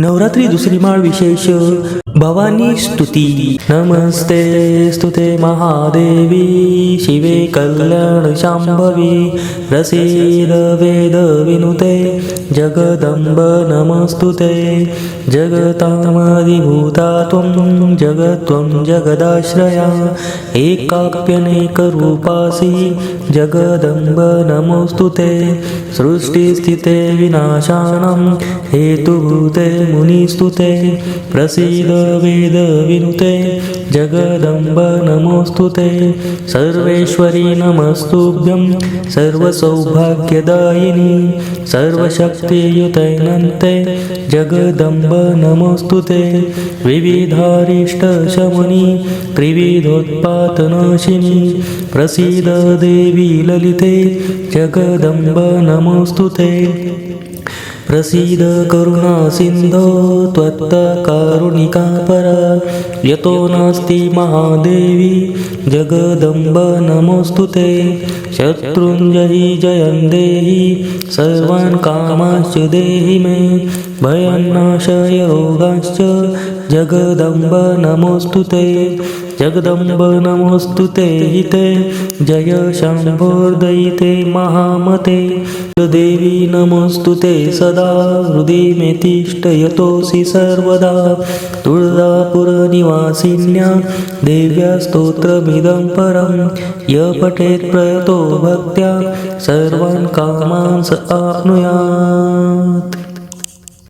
नवरात्री दुसरी माळ विशेष. भवानी स्तुती। नमस्ते स्तुते महादेवी। शिवे कल्याण शांभवी रसीद वेद विनुते। जगदंब नमस्तुते। जगतामधिभूता त्वं जगत्वं जगदाश्रया। एकाप्यनेकरूपासि जगदम्ब नमोऽस्तुते सृष्टिस्थिते विनाशानं। हेतुभूते मुनिस्तुते। प्रसीद वेदविनुते जगदम्ब नमोऽस्तुते सर्वेश्वरी नमस्तुभ्यं सर्वसौभाग्यदायिनी सर्वशक्तियुतैनन्ते जगदम्ब नमोऽस्तुते विविधारिष्टशमनि त्रिविधोत्पातनाशिनी प्रसीद देवी ललिते जगदम्ब नमोऽस्तुते प्रसीद करुणासिन्धो त्वत्तकारुणिका परा। यतो नास्ति महादेवी जगदम्ब नमोऽस्तु ते। शत्रुञ्जयि जयं देहि सर्वान् कामाश्च देहि मे। भयन्नाशय रोगाश्च जगदम्ब नमोऽस्तु ते। जगदम्ब नमोऽस्तु ते हिते जय शम्भोर्दयिते महामते। देवी नमोऽस्तु ते सदा हृदि मे तिष्ठयतोऽसि सर्वदा। तुळजापुरनिवासिन्या देव्या स्तोत्रमिदं परं। य पठेत् प्रयतो भक्त्या सर्वान् कामान् स आप्नुयात्